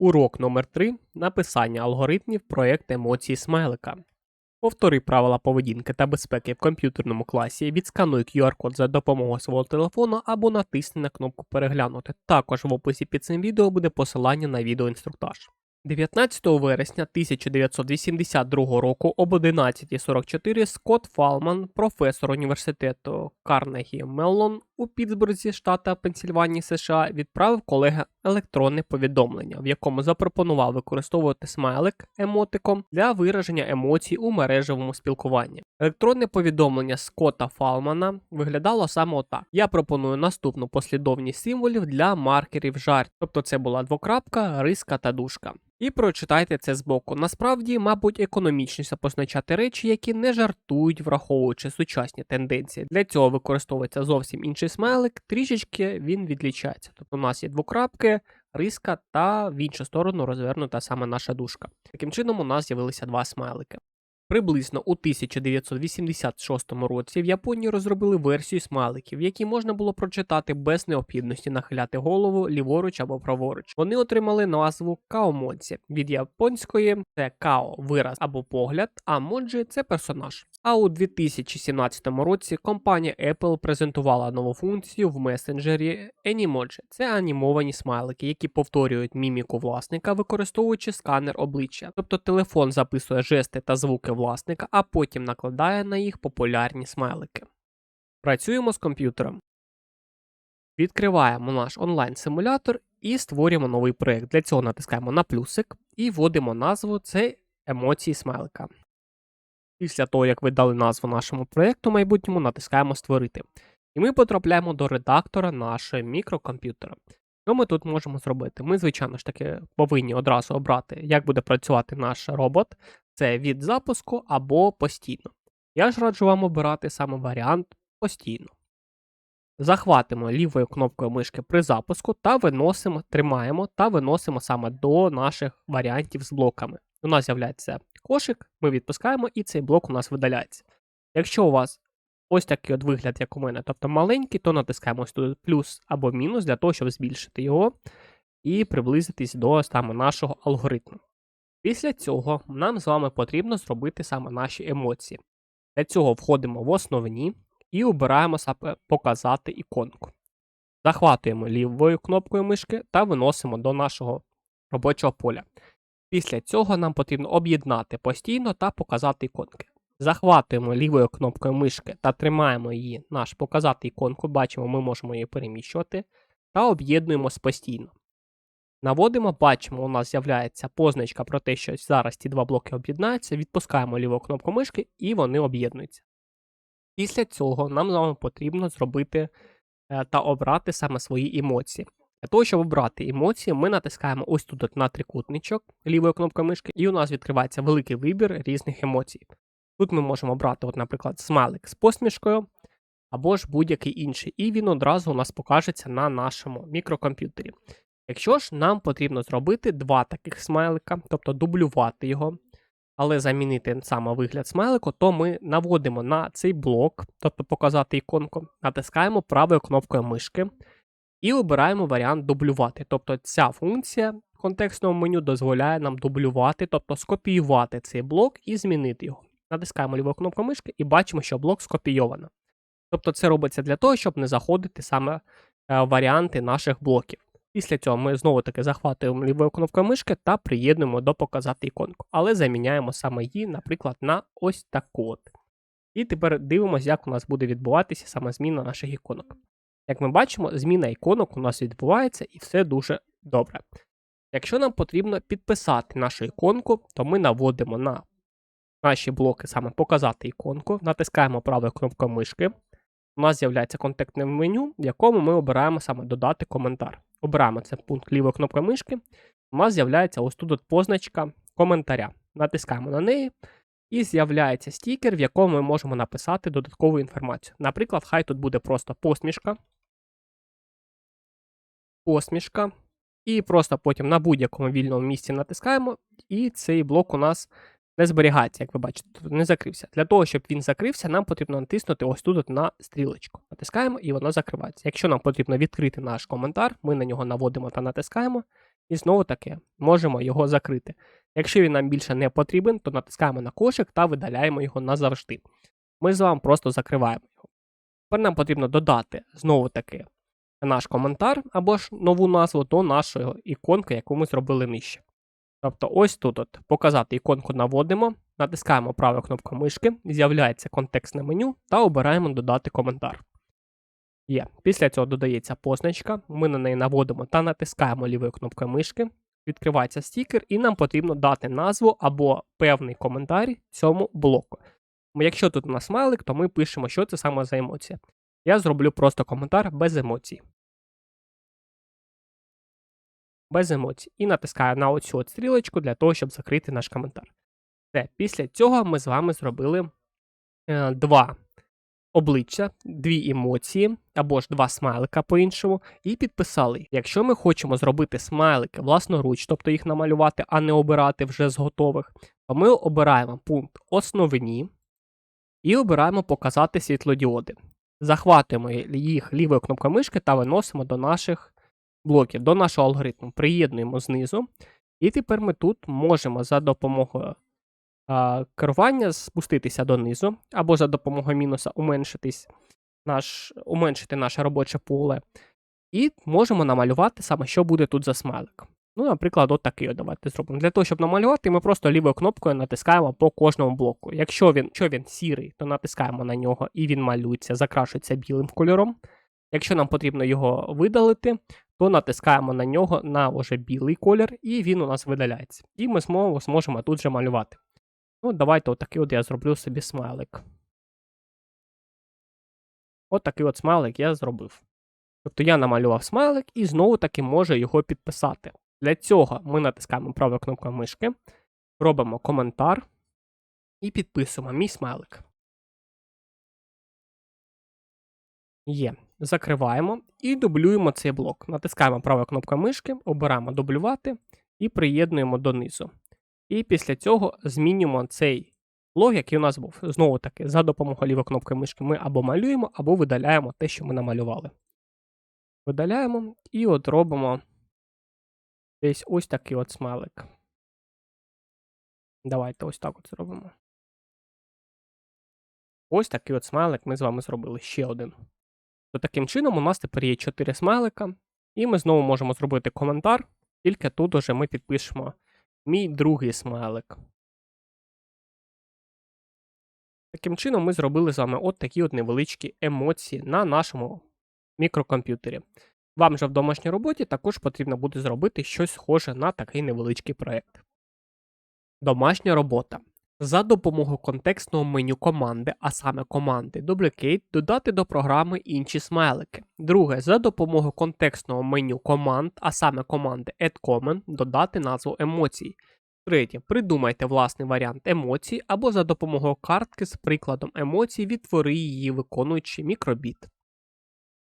Урок номер 3 Написання алгоритмів проєкту емоції смайлика. Повтори правила поведінки та безпеки в комп'ютерному класі, відскануй QR-код за допомогою свого телефону або натисни на кнопку Переглянути. Також в описі під цим відео буде посилання на відеоінструктаж. 19 вересня 1982 року об 11.44 Скотт Фалман, професор університету Карнегі Меллон у Пітсбурзі, штата Пенсільванії, США, відправив колеги електронне повідомлення, в якому запропонував використовувати смайлик емотиком для вираження емоцій у мережевому спілкуванні. Електронне повідомлення Скотта Фалмана виглядало саме отак: я пропоную наступну послідовність символів для маркерів жарт, тобто це була двокрапка, риска та дужка. І прочитайте це збоку. Насправді, мабуть, економічніше позначати речі, які не жартують, враховуючи сучасні тенденції. Для цього використовується зовсім інший смайлик, трішечки він відлічається. Тобто у нас є двокрапки, риска та в іншу сторону розвернута саме наша дужка. Таким чином, у нас з'явилися два смайлики. Приблизно у 1986 році в Японії розробили версію смайликів, які можна було прочитати без необхідності нахиляти голову ліворуч або праворуч. Вони отримали назву каомодзі. Від японської це као вираз або погляд, а моджі це персонаж. А у 2017 році компанія Apple презентувала нову функцію в месенджері Animoji. Це анімовані смайлики, які повторюють міміку власника, використовуючи сканер обличчя. Тобто телефон записує жести та звуки власника, а потім накладає на їх популярні смайлики. Працюємо з комп'ютером. Відкриваємо наш онлайн-симулятор і створюємо новий проєкт. Для цього натискаємо на плюсик і вводимо назву це емоції смайлика. Після того, як ви дали назву нашому проєкту майбутньому, натискаємо Створити. І ми потрапляємо до редактора нашого мікрокомп'ютера. Що ми тут можемо зробити? Ми, звичайно ж таки, повинні одразу обрати, як буде працювати наш робот. Це від запуску або постійно. Я ж раджу вам обирати саме варіант постійно. Захватимо лівою кнопкою мишки при запуску та виносимо, тримаємо та виносимо саме до наших варіантів з блоками. У нас з'являється кошик, ми відпускаємо, і цей блок у нас видаляється. Якщо у вас ось такий от вигляд, як у мене, тобто маленький, то натискаємо ось тут плюс або мінус для того, щоб збільшити його і приблизитись до саме нашого алгоритму. Після цього нам з вами потрібно зробити саме наші емоції. Для цього входимо в основні і обираємо саме показати іконку. Захватуємо лівою кнопкою мишки та виносимо до нашого робочого поля. Після цього нам потрібно об'єднати постійно та показати іконки. Захватуємо лівою кнопкою мишки та тримаємо її наш показати іконку, бачимо, ми можемо її переміщувати, та об'єднуємо постійно. Наводимо, бачимо, у нас з'являється позначка про те, що зараз ці два блоки об'єднаються, відпускаємо ліву кнопку мишки і вони об'єднуються. Після цього нам з вами потрібно зробити е, та обрати саме свої емоції. Для того, щоб обрати емоції, ми натискаємо ось тут на трикутничок лівою кнопкою мишки, і у нас відкривається великий вибір різних емоцій. Тут ми можемо обрати, от, наприклад, смайлик з посмішкою або ж будь-який інший, і він одразу у нас покажеться на нашому мікрокомп'ютері. Якщо ж нам потрібно зробити два таких смайлика, тобто дублювати його, але замінити саме вигляд смайлику, то ми наводимо на цей блок, тобто показати іконку, натискаємо правою кнопкою мишки і обираємо варіант дублювати. Тобто ця функція в контекстному меню дозволяє нам дублювати, тобто скопіювати цей блок і змінити його. Натискаємо ліву кнопку мишки і бачимо, що блок скопійовано. Тобто це робиться для того, щоб не заходити саме е, варіанти наших блоків. Після цього ми знову-таки захватуємо лівою кнопкою мишки та приєднуємо до показати іконку, але заміняємо саме її, наприклад, на ось таку от. І тепер дивимося, як у нас буде відбуватися саме зміна наших іконок. Як ми бачимо, зміна іконок у нас відбувається і все дуже добре. Якщо нам потрібно підписати нашу іконку, то ми наводимо на наші блоки саме показати іконку, натискаємо правою кнопкою мишки. У нас з'являється контактне меню, в якому ми обираємо саме додати коментар. Обираємо цей пункт лівою кнопкою мишки. У нас з'являється ось тут позначка коментаря. Натискаємо на неї, і з'являється стікер, в якому ми можемо написати додаткову інформацію. Наприклад, хай тут буде просто посмішка. Посмішка. І просто потім на будь-якому вільному місці натискаємо, і цей блок у нас не зберігається, як ви бачите, тут не закрився. Для того, щоб він закрився, нам потрібно натиснути ось тут на стрілочку. Натискаємо і воно закривається. Якщо нам потрібно відкрити наш коментар, ми на нього наводимо та натискаємо, І знову таки можемо його закрити. Якщо він нам більше не потрібен, то натискаємо на кошик та видаляємо його назавжди. Ми з вами просто закриваємо його. Тепер нам потрібно додати знову таки наш коментар або ж нову назву до нашої іконки, яку ми зробили нижче. Тобто, ось тут от показати іконку наводимо, натискаємо правою кнопкою мишки, з'являється контекстне меню та обираємо додати коментар. Є. Після цього додається позначка, ми на неї наводимо та натискаємо лівою кнопкою мишки, відкривається стікер, і нам потрібно дати назву або певний коментар цьому блоку. Якщо тут у нас смайлик, то ми пишемо, що це саме за емоція. Я зроблю просто коментар без емоцій. Без емоцій. І натискаю на оцю от стрілочку для того, щоб закрити наш коментар. Все, після цього ми з вами зробили е, два обличчя, дві емоції, або ж два смайлика по-іншому, і підписали. Якщо ми хочемо зробити смайлики власноруч, тобто їх намалювати, а не обирати вже з готових, то ми обираємо пункт основні і обираємо показати світлодіоди. Захватуємо їх лівою кнопкою мишки та виносимо до наших блоків, до нашого алгоритму. Приєднуємо знизу. І тепер ми тут можемо за допомогою а, керування спуститися донизу, або за допомогою мінуса наш, уменшити наше робоче поле. І можемо намалювати саме, що буде тут за смайлик. Ну, наприклад, от такий давайте зробимо. Для того, щоб намалювати, ми просто лівою кнопкою натискаємо по кожному блоку. Якщо він якщо він сірий, то натискаємо на нього і він малюється, закрашується білим кольором. Якщо нам потрібно його видалити, то натискаємо на нього на вже білий колір, і він у нас видаляється. І ми зможемо тут же малювати. Ну, давайте отакий от я зроблю собі смайлик. От такий от смайлик я зробив. Тобто я намалював смайлик і знову таки можу його підписати. Для цього ми натискаємо правою кнопкою мишки, робимо коментар і підписуємо мій смайлик. Є. Закриваємо і дублюємо цей блок. Натискаємо правою кнопкою мишки, обираємо дублювати і приєднуємо донизу. І після цього змінюємо цей блок, який у нас був. Знову таки, за допомогою лівої кнопки мишки ми або малюємо, або видаляємо те, що ми намалювали. Видаляємо і от робимо десь ось такий от смайлик. Давайте ось так от зробимо. Ось такий от смайлик ми з вами зробили ще один. То таким чином у нас тепер є 4 смайлика, і ми знову можемо зробити коментар, тільки тут уже ми підпишемо мій другий смайлик. Таким чином, ми зробили з вами от такі от невеличкі емоції на нашому мікрокомп'ютері. Вам же в домашній роботі також потрібно буде зробити щось схоже на такий невеличкий проєкт. Домашня робота. За допомогою контекстного меню команди, а саме команди Duplicate, додати до програми інші смайлики. Друге, за допомогою контекстного меню команд, а саме команди AddCommon, додати назву емоцій. Третє. Придумайте власний варіант емоцій або за допомогою картки з прикладом емоцій відтвори її виконуючи мікробіт.